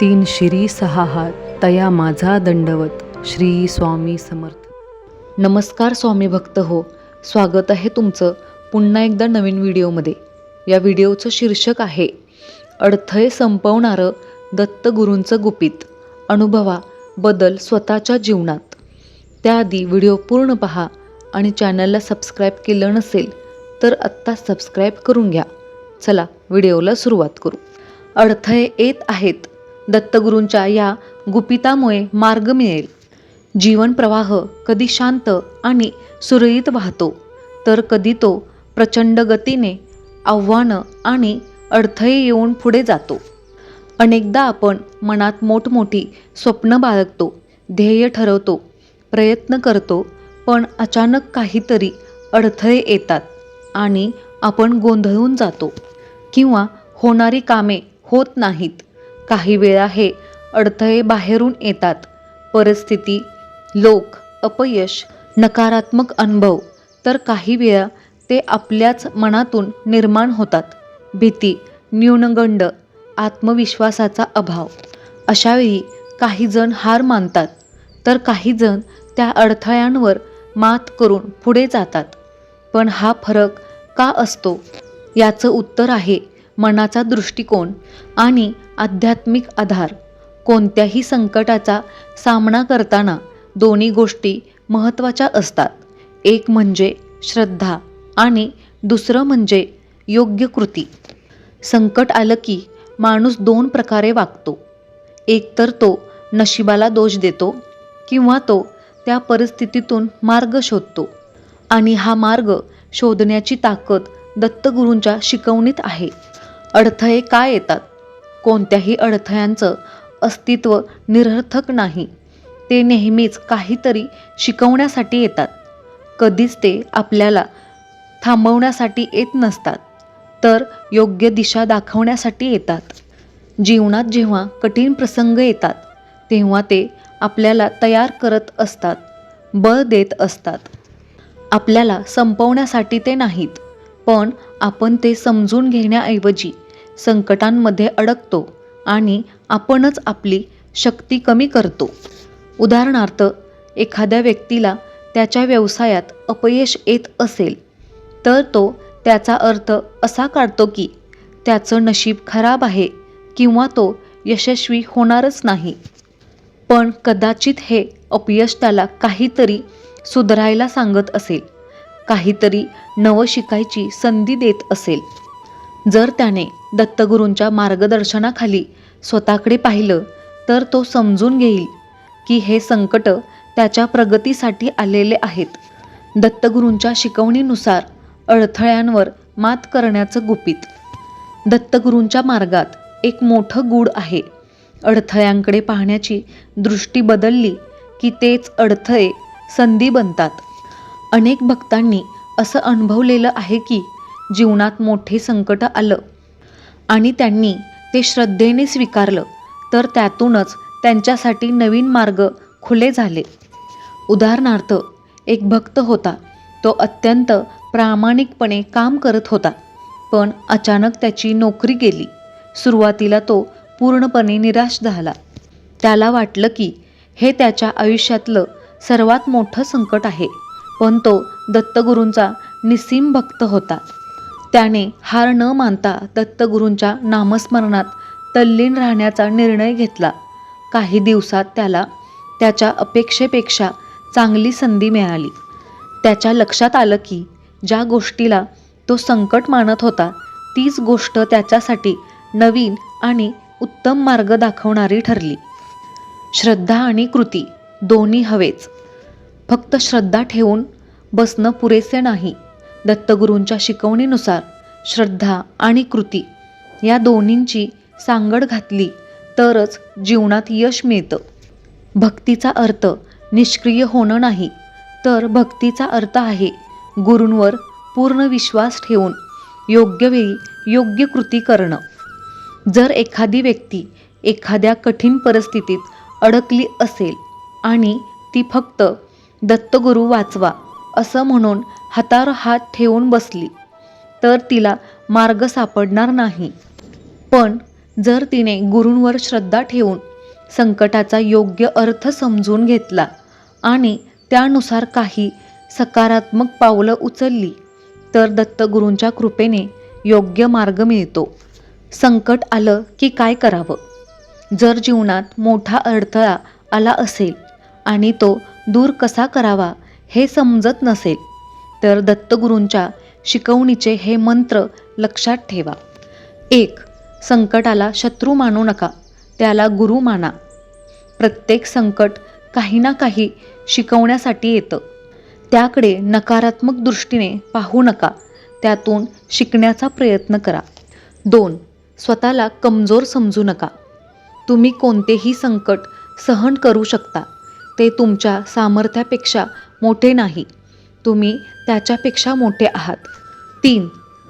तीन शिरी सहा हात तया माझा दंडवत श्री स्वामी समर्थ. नमस्कार स्वामी भक्त हो स्वागत आहे तुमचं पुन्हा एकदा नवीन व्हिडिओमध्ये. या व्हिडिओचं शीर्षक आहे अडथळे संपवणारं दत्तगुरूंचं गुपित अनुभवा बदल स्वतःच्या जीवनात. त्याआधी व्हिडिओ पूर्ण पहा आणि चॅनलला सबस्क्राईब केलं नसेल तर आत्ता सबस्क्राईब करून घ्या. चला व्हिडिओला सुरुवात करू. अडथळे येत आहेत. दत्तगुरूंच्या या गुपितामुळे मार्ग मिळेल. जीवन प्रवाह कधी शांत आणि सुरळीत वाहतो तर कधी तो प्रचंड गतीने आव्हानं आणि अडथळे येऊन पुढे जातो. अनेकदा आपण मनात मोठमोठी स्वप्न बाळगतो ध्येय ठरवतो प्रयत्न करतो पण अचानक काहीतरी अडथळे येतात आणि आपण गोंधळून जातो किंवा होणारी कामे होत नाहीत. काही वेळा हे अडथळे बाहेरून येतात. परिस्थिती लोक अपयश नकारात्मक अनुभव तर काही वेळा ते आपल्याच मनातून निर्माण होतात. भीती न्यूनगंड आत्मविश्वासाचा अभाव. अशावेळी काही जण हार मानतात तर काही जण त्या अडथळ्यांवर मात करून पुढे जातात. पण हा फरक का असतो? याचं उत्तर आहे मनाचा दृष्टिकोन आणि आध्यात्मिक आधार. कोणत्याही संकटाचा सामना करताना दोन्ही गोष्टी महत्त्वाच्या असतात. एक म्हणजे श्रद्धा आणि दुसरं म्हणजे योग्य कृती. संकट आलं की माणूस दोन प्रकारे वागतो. एकतर तो नशिबाला दोष देतो किंवा तो त्या परिस्थितीतून मार्ग शोधतो आणि हा मार्ग शोधण्याची ताकद दत्तगुरूंच्या शिकवणीत आहे. अडथळे काय येतात? कोणत्याही अडथळ्यांचं अस्तित्व निरर्थक नाही. ते नेहमीच काहीतरी शिकवण्यासाठी येतात. कधीच ते आपल्याला थांबवण्यासाठी येत नसतात तर योग्य दिशा दाखवण्यासाठी येतात. जीवनात जेव्हा कठीण प्रसंग येतात तेव्हा ते आपल्याला तयार करत असतात बळ देत असतात. आपल्याला संपवण्यासाठी ते नाहीत पण आपण ते समजून घेण्याऐवजी संकटांमध्ये अडकतो आणि आपणच आपली शक्ती कमी करतो. उदाहरणार्थ एखाद्या व्यक्तीला त्याच्या व्यवसायात अपयश येत असेल तर तो त्याचा अर्थ असा काढतो की त्याचं नशीब खराब आहे किंवा तो यशस्वी होणारच नाही. पण कदाचित हे अपयश त्याला काहीतरी सुधारायला सांगत असेल काहीतरी नवं शिकायची संधी देत असेल. जर त्याने दत्तगुरूंच्या मार्गदर्शनाखाली स्वतःकडे पाहिलं तर तो समजून घेईल की हे संकट त्याच्या प्रगतीसाठी आलेले आहेत. दत्तगुरूंच्या शिकवणीनुसार अडथळ्यांवर मात करण्याचं गुपित. दत्तगुरूंच्या मार्गात एक मोठं गूढ आहे. अडथळ्यांकडे पाहण्याची दृष्टी बदलली की तेच अडथळे संधी बनतात. अनेक भक्तांनी असं अनुभवलेलं आहे की जीवनात मोठे संकट आलं. आणि त्यांनी ते श्रद्धेने स्वीकारलं तर त्यातूनच त्यांच्यासाठी नवीन मार्ग खुले झाले. उदाहरणार्थ एक भक्त होता. तो अत्यंत प्रामाणिकपणे काम करत होता पण अचानक त्याची नोकरी गेली. सुरुवातीला तो पूर्णपणे निराश झाला. त्याला वाटलं की हे त्याच्या आयुष्यातलं सर्वात मोठं संकट आहे पण तो दत्तगुरूंचा निसीम भक्त होता. त्याने हार न मानता दत्तगुरूंच्या नामस्मरणात तल्लीन राहण्याचा निर्णय घेतला. काही दिवसात त्याला त्याच्या अपेक्षेपेक्षा चांगली संधी मिळाली. त्याच्या लक्षात आलं की ज्या गोष्टीला तो संकट मानत होता तीच गोष्ट त्याच्यासाठी नवीन आणि उत्तम मार्ग दाखवणारी ठरली. श्रद्धा आणि कृती दोन्ही हवेच. फक्त श्रद्धा ठेवून बसणं पुरेसे नाही. दत्तगुरूंच्या शिकवणीनुसार श्रद्धा आणि कृती या दोन्हींची सांगड घातली तरच जीवनात यश मिळतं. भक्तीचा अर्थ निष्क्रिय होणं नाही तर भक्तीचा अर्थ आहे गुरूंवर पूर्ण विश्वास ठेवून योग्य वेळी योग्य कृती करणं. जर एखादी व्यक्ती एखाद्या कठीण परिस्थितीत अडकली असेल आणि ती फक्त दत्तगुरू वाचवा असं म्हणून हातार हात ठेवून बसली. तर तिला मार्ग सापडणार नाही. पण जर तिने गुरूंवर श्रद्धा ठेवून संकटाचा योग्य अर्थ समजून घेतला आणि त्यानुसार काही सकारात्मक पावलं उचलली तर दत्तगुरूंच्या कृपेने योग्य मार्ग मिळतो. संकट आलं की काय करावं? जर जीवनात मोठा अडथळा आला असेल आणि तो दूर कसा करावा? हे समजत नसेल तर दत्तगुरूंच्या शिकवणीचे हे मंत्र लक्षात ठेवा. एक संकटाला शत्रू मानू नका त्याला गुरु माना. प्रत्येक संकट काही ना काही शिकवण्यासाठी येतं. त्याकडे नकारात्मक दृष्टीने पाहू नका त्यातून शिकण्याचा प्रयत्न करा. दोन स्वतःला कमजोर समजू नका. तुम्ही कोणतेही संकट सहन करू शकता ते तुमच्या सामर्थ्यापेक्षा मोठे नाही. तुम्ही त्याच्यापेक्षा मोठे आहात. तीन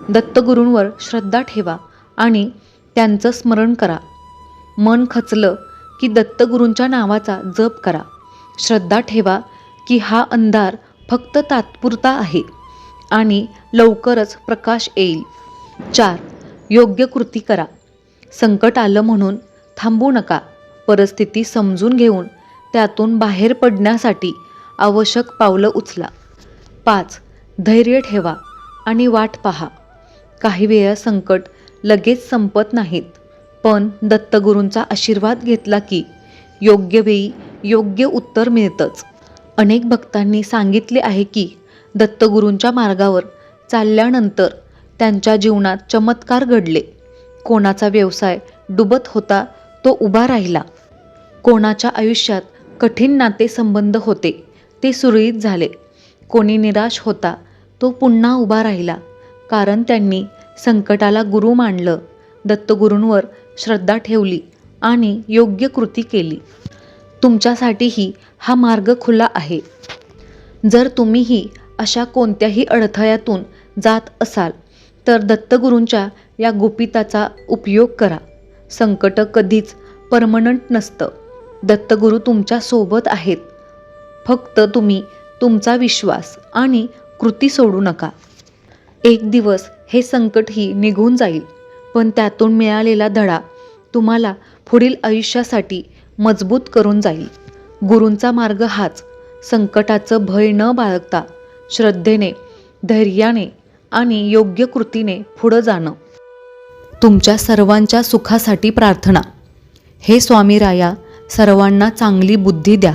दत्तगुरूंवर श्रद्धा ठेवा आणि त्यांचं स्मरण करा. मन खचलं की दत्तगुरूंच्या नावाचा जप करा. श्रद्धा ठेवा की हा अंधार फक्त तात्पुरता आहे आणि लवकरच प्रकाश येईल. चार योग्य कृती करा. संकट आलं म्हणून थांबू नका. परिस्थिती समजून घेऊन त्यातून बाहेर पडण्यासाठी आवश्यक पावलं उचला. पाच धैर्य ठेवा आणि वाट पहा. काही वेळा संकट लगेच संपत नाहीत. पण दत्तगुरूंचा आशीर्वाद घेतला की योग्य वेळी योग्य उत्तर मिळतंच. अनेक भक्तांनी सांगितले आहे की दत्तगुरूंच्या मार्गावर चालल्यानंतर त्यांच्या जीवनात चमत्कार घडले. कोणाचा व्यवसाय डुबत होता तो उभा राहिला. कोणाच्या आयुष्यात कठीण नातेसंबंध होते ते सुरळीत झाले. कोणी निराश होता तो पुन्हा उभा राहिला. कारण त्यांनी संकटाला गुरु मानलं दत्तगुरूंवर श्रद्धा ठेवली आणि योग्य कृती केली. तुमच्यासाठीही हा मार्ग खुला आहे. जर तुम्हीही अशा कोणत्याही अडथळ्यातून जात असाल तर दत्तगुरूंच्या या गुपिताचा उपयोग करा. संकट कधीच परमनंट नसतं. दत्तगुरू तुमच्यासोबत आहेत. फक्त तुम्ही तुमचा विश्वास आणि कृती सोडू नका. एक दिवस हे संकटही निघून जाईल पण त्यातून मिळालेला धडा तुम्हाला पुढील आयुष्यासाठी मजबूत करून जाईल. गुरूंचा मार्ग हाच संकटाचं भय न बाळगता श्रद्धेने धैर्याने आणि योग्य कृतीने पुढं जाणं. तुमच्या सर्वांच्या सुखासाठी प्रार्थना. हे स्वामी राया सर्वांना चांगली बुद्धी द्या.